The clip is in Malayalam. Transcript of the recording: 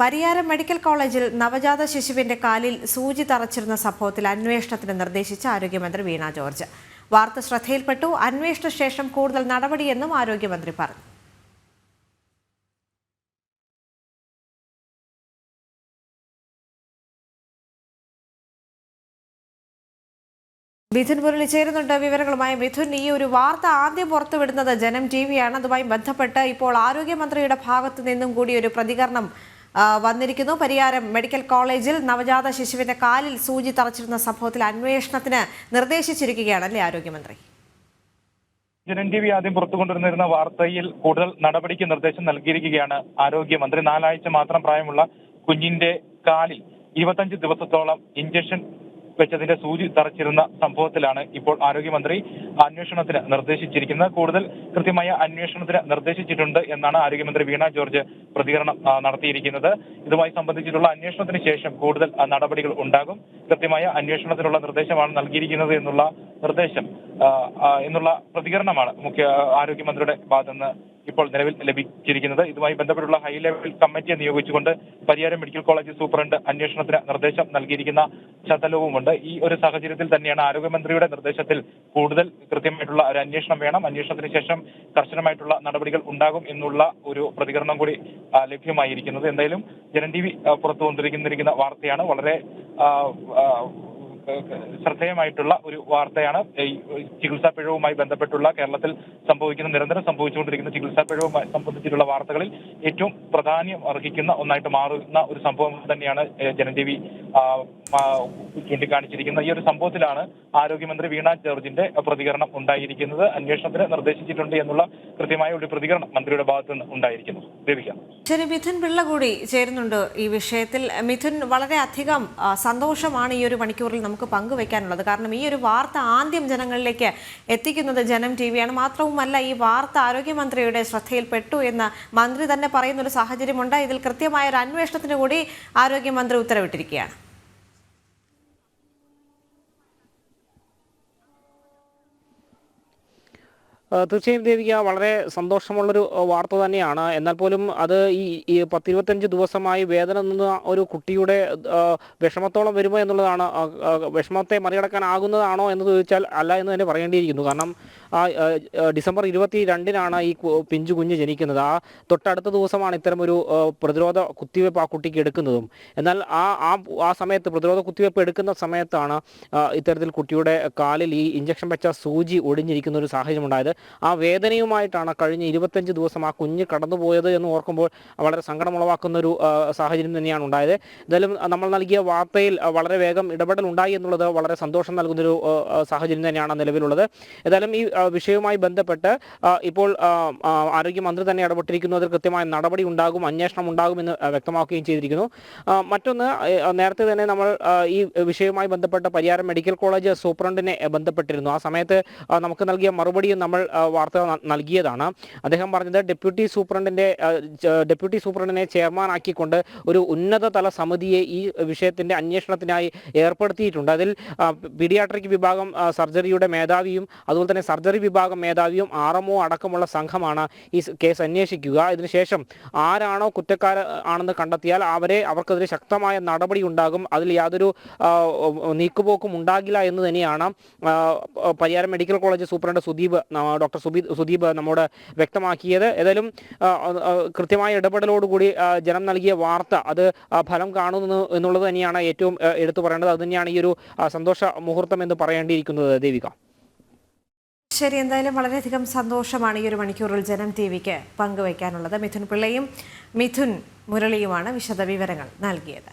പരിയാരം മെഡിക്കൽ കോളേജിൽ നവജാത ശിശുവിന്റെ കാലിൽ സൂചി തറച്ചിരുന്ന സംഭവത്തിൽ അന്വേഷണത്തിന് നിർദ്ദേശിച്ച ആരോഗ്യമന്ത്രി വീണ ജോർജ്. വാർത്ത ശ്രദ്ധയിൽപ്പെട്ടു. അന്വേഷണ ശേഷം കൂടുതൽ നടപടിയെന്നും ആരോഗ്യമന്ത്രി പറഞ്ഞു. മിഥുൻ മുരളി ചേരുന്നുണ്ട്. വിവരങ്ങളുമായി മിഥുൻ ഈ ഒരു വാർത്ത ആദ്യം പുറത്തുവിടുന്നത് ജനം ടി വിയാണ് അതുമായി ബന്ധപ്പെട്ട് ഇപ്പോൾ ആരോഗ്യമന്ത്രിയുടെ ഭാഗത്തു നിന്നും കൂടി ഒരു പ്രതികരണം വന്നിരിക്കുന്നു. പരിയാരം മെഡിക്കൽ കോളേജിൽ നവജാത ശിശുവിന്റെ കാലിൽ സൂചി തറച്ചിരുന്ന സംഭവത്തിൽ അന്വേഷണത്തിന് നിർദ്ദേശിച്ചിരിക്കുകയാണ് അല്ലേ ആരോഗ്യമന്ത്രി? ജനൻ ആദ്യം പുറത്തു കൊണ്ടുവന്നിരുന്ന വാർത്തയിൽ കൂടുതൽ നടപടിക്ക് നിർദ്ദേശം നൽകിയിരിക്കുകയാണ് ആരോഗ്യമന്ത്രി. നാലാഴ്ച മാത്രം പ്രായമുള്ള കുഞ്ഞിന്റെ കാലിൽ ഇരുപത്തഞ്ച് ദിവസത്തോളം ഇഞ്ചക്ഷൻ വെച്ചതിന്റെ സൂചി തറച്ചിരുന്ന സംഭവത്തിലാണ് ഇപ്പോൾ ആരോഗ്യമന്ത്രി അന്വേഷണത്തിന് നിർദ്ദേശിച്ചിരിക്കുന്നത്. കൂടുതൽ കൃത്യമായ അന്വേഷണത്തിന് നിർദ്ദേശിച്ചിട്ടുണ്ട് എന്നാണ് ആരോഗ്യമന്ത്രി വീണ ജോർജ് പ്രതികരണം നടത്തിയിരിക്കുന്നത്. ഇതുമായി സംബന്ധിച്ചിട്ടുള്ള അന്വേഷണത്തിന് ശേഷം കൂടുതൽ നടപടികൾ ഉണ്ടാകും. കൃത്യമായ അന്വേഷണത്തിനുള്ള നിർദ്ദേശമാണ് നൽകിയിരിക്കുന്നത് എന്നുള്ള നിർദ്ദേശം എന്നുള്ള പ്രതികരണമാണ് മുഖ്യ ആരോഗ്യമന്ത്രിയുടെ ഭാഗത്തുനിന്ന് ഇപ്പോൾ നിലവിൽ ലഭിച്ചിരിക്കുന്നത്. ഇതുമായി ബന്ധപ്പെട്ടുള്ള ഹൈ ലെവൽ കമ്മിറ്റിയെ നിയോഗിച്ചുകൊണ്ട് പരിയാരം മെഡിക്കൽ കോളേജ് സൂപ്രണ്ട് അന്വേഷണത്തിന് നിർദ്ദേശം നൽകിയിരിക്കുന്ന ചതലവുമുണ്ട്. ഈ ഒരു സാഹചര്യത്തിൽ തന്നെയാണ് ആരോഗ്യമന്ത്രിയുടെ നിർദ്ദേശത്തിൽ കൂടുതൽ കൃത്യമായിട്ടുള്ള ഒരു അന്വേഷണം വേണം. അന്വേഷണത്തിന് ശേഷം കർശനമായിട്ടുള്ള നടപടികൾ ഉണ്ടാകും എന്നുള്ള ഒരു പ്രതികരണം കൂടി ലഭ്യമായിരിക്കുന്നത്. എന്തായാലും ജനൻ ടി വി പുറത്തു കൊണ്ടിരിക്കുന്ന വാർത്തയാണ്. വളരെ ശ്രദ്ധേയമായിട്ടുള്ള ഒരു വാർത്തയാണ്. ഈ ചികിത്സാ പിഴവുമായി ബന്ധപ്പെട്ടുള്ള കേരളത്തിൽ സംഭവിക്കുന്ന നിരന്തരം സംഭവിച്ചുകൊണ്ടിരിക്കുന്ന ചികിത്സാ പിഴവുമായി സംബന്ധിച്ചിട്ടുള്ള വാർത്തകളിൽ ഏറ്റവും പ്രാധാന്യം അർഹിക്കുന്ന ഒന്നായിട്ട് മാറുന്ന ഒരു സംഭവം തന്നെയാണ് ഏഹ്, ജനം ടി വി ആ, ആ, ചൂണ്ടിക്കാണിച്ചിരിക്കുന്നത് ഈ ഒരു സംഭവത്തിലാണ് ആരോഗ്യമന്ത്രി വീണ ജോർജിന്റെ പ്രതികരണം ഉണ്ടായിരിക്കുന്നത്. അന്വേഷണത്തിന് നിർദ്ദേശിച്ചിട്ടുണ്ട് എന്നുള്ള കൃത്യമായ ഒരു പ്രതികരണം മന്ത്രിയുടെ ഭാഗത്തു നിന്ന് ഉണ്ടായിരിക്കുന്നു. ദേവിക ശരി മിഥുൻ പിള്ള കൂടി ചേരുന്നുണ്ട് ഈ വിഷയത്തിൽ. മിഥുൻ വളരെ അധികം സന്തോഷമാണ് ഈ ഒരു മണിക്കൂറിൽ നമുക്ക് പങ്കുവെക്കാനുള്ളത്. കാരണം ഈ ഒരു വാർത്ത ആദ്യം ജനങ്ങളിലേക്ക് എത്തിക്കുന്നത് ജനം ടി വിയാണ്. മാത്രവുമല്ല ഈ വാർത്ത ആരോഗ്യമന്ത്രിയുടെ ശ്രദ്ധയിൽപ്പെട്ടു എന്ന് മന്ത്രി തന്നെ പറയുന്ന ഒരു സാഹചര്യമുണ്ട്. ഇതിൽ കൃത്യമായ ഒരു അന്വേഷണത്തിന് കൂടി ആരോഗ്യമന്ത്രി ഉത്തരവിട്ടിരിക്കുകയാണ്. തീർച്ചയായും ദേവിക വളരെ സന്തോഷമുള്ളൊരു വാർത്ത തന്നെയാണ്. എന്നാൽ പോലും അത് ഈ പത്തിരുപത്തഞ്ച് ദിവസമായി വേദന നിന്ന ഒരു കുട്ടിയുടെ വിഷമത്തോളം വരുമോ എന്നുള്ളതാണ് വിഷമത്തെ മറികടക്കാനാകുന്നതാണോ എന്ന് ചോദിച്ചാൽ അല്ല എന്ന് തന്നെ പറയേണ്ടിയിരിക്കുന്നു. കാരണം ആ ഡിസംബർ ഇരുപത്തി രണ്ടിനാണ് ഈ പിഞ്ചു കുഞ്ഞ് ജനിക്കുന്നത്. ആ തൊട്ടടുത്ത ദിവസമാണ് ഇത്തരം ഒരു പ്രതിരോധ കുത്തിവയ്പ്പ് ആ കുട്ടിക്ക് എടുക്കുന്നതും. എന്നാൽ ആ ആ ആ സമയത്ത് പ്രതിരോധ കുത്തിവയ്പ്പ് എടുക്കുന്ന സമയത്താണ് ഇത്തരത്തിൽ കുട്ടിയുടെ കാലിൽ ഈ ഇഞ്ചക്ഷൻ വെച്ച സൂചി ഒടിഞ്ഞിരിക്കുന്ന ഒരു സാഹചര്യം ഉണ്ടായത് ആ വേദനയുമായിട്ടാണ് കഴിഞ്ഞ ഇരുപത്തഞ്ച് ദിവസം ആ കുഞ്ഞ് കടന്നുപോയത് എന്ന് ഓർക്കുമ്പോൾ വളരെ സങ്കടമുളവാക്കുന്ന ഒരു സാഹചര്യം തന്നെയാണ് ഉണ്ടായത്. എന്തായാലും നമ്മൾ നൽകിയ വാർത്തയിൽ വളരെ വേഗം ഇടപെടൽ ഉണ്ടായി എന്നുള്ളത് വളരെ സന്തോഷം നൽകുന്നൊരു സാഹചര്യം തന്നെയാണ് നിലവിലുള്ളത്. ഏതായാലും ഈ വിഷയവുമായി ബന്ധപ്പെട്ട് ഇപ്പോൾ ആരോഗ്യമന്ത്രി തന്നെ ഇടപെട്ടിരിക്കുന്നു അതിൽ കൃത്യമായ നടപടി ഉണ്ടാകും അന്വേഷണം ഉണ്ടാകും എന്ന് വ്യക്തമാക്കുകയും ചെയ്തിരിക്കുന്നു. മറ്റൊന്ന് നേരത്തെ തന്നെ നമ്മൾ ഈ വിഷയവുമായി ബന്ധപ്പെട്ട പരിയാരം മെഡിക്കൽ കോളേജ് സൂപ്രണ്ടിനെ ബന്ധപ്പെട്ടിരുന്നു. ആ സമയത്ത് നമുക്ക് നൽകിയ മറുപടിയും നമ്മൾ വാർത്ത നൽകിയതാണ്. അദ്ദേഹം പറഞ്ഞത് ഡെപ്യൂട്ടി സൂപ്രണ്ടിന്റെ ഡെപ്യൂട്ടി സൂപ്രണ്ടിനെ ചെയർമാനാക്കിക്കൊണ്ട് ഒരു ഉന്നതതല സമിതിയെ ഈ വിഷയത്തിന്റെ അന്വേഷണത്തിനായി ഏർപ്പെടുത്തിയിട്ടുണ്ട്. അതിൽ പീഡിയാട്രിക് വിഭാഗം സർജറിയുടെ മേധാവിയും അതുപോലെ തന്നെ സർജറി വിഭാഗം മേധാവിയും ആർ അടക്കമുള്ള സംഘമാണ് ഈ കേസ് അന്വേഷിക്കുക. ഇതിനുശേഷം ആരാണോ കുറ്റക്കാർ ആണെന്ന് കണ്ടെത്തിയാൽ അവരെ അവർക്കെതിരെ ശക്തമായ നടപടി ഉണ്ടാകും. അതിൽ യാതൊരു നീക്കുപോക്കും ഉണ്ടാകില്ല എന്ന് തന്നെയാണ് Pariyaram medical college superintendent Sudeep doctor Subi Sudeep നമ്മോട് വ്യക്തമാക്കിയത്. ഏതായാലും കൃത്യമായ ഇടപെടലോടുകൂടി ജനം നൽകിയ വാർത്ത അത് ഫലം കാണുന്നു എന്നുള്ളത് തന്നെയാണ് ഏറ്റവും എടുത്തു പറയേണ്ടത്. അത് തന്നെയാണ് ഈ ഒരു സന്തോഷ മുഹൂർത്തം എന്ന് പറയേണ്ടിയിരിക്കുന്നത് ദേവിക. ശരി എന്തായാലും വളരെയധികം സന്തോഷമാണ് ഈ ഒരു മണിക്കൂറിൽ ജനം ടി വിക്ക് പങ്കുവയ്ക്കാനുള്ളത് മിഥുൻ പിള്ളയും മിഥുൻ മുരളിയുമാണ് വിശദ വിവരങ്ങൾ നൽകിയത്.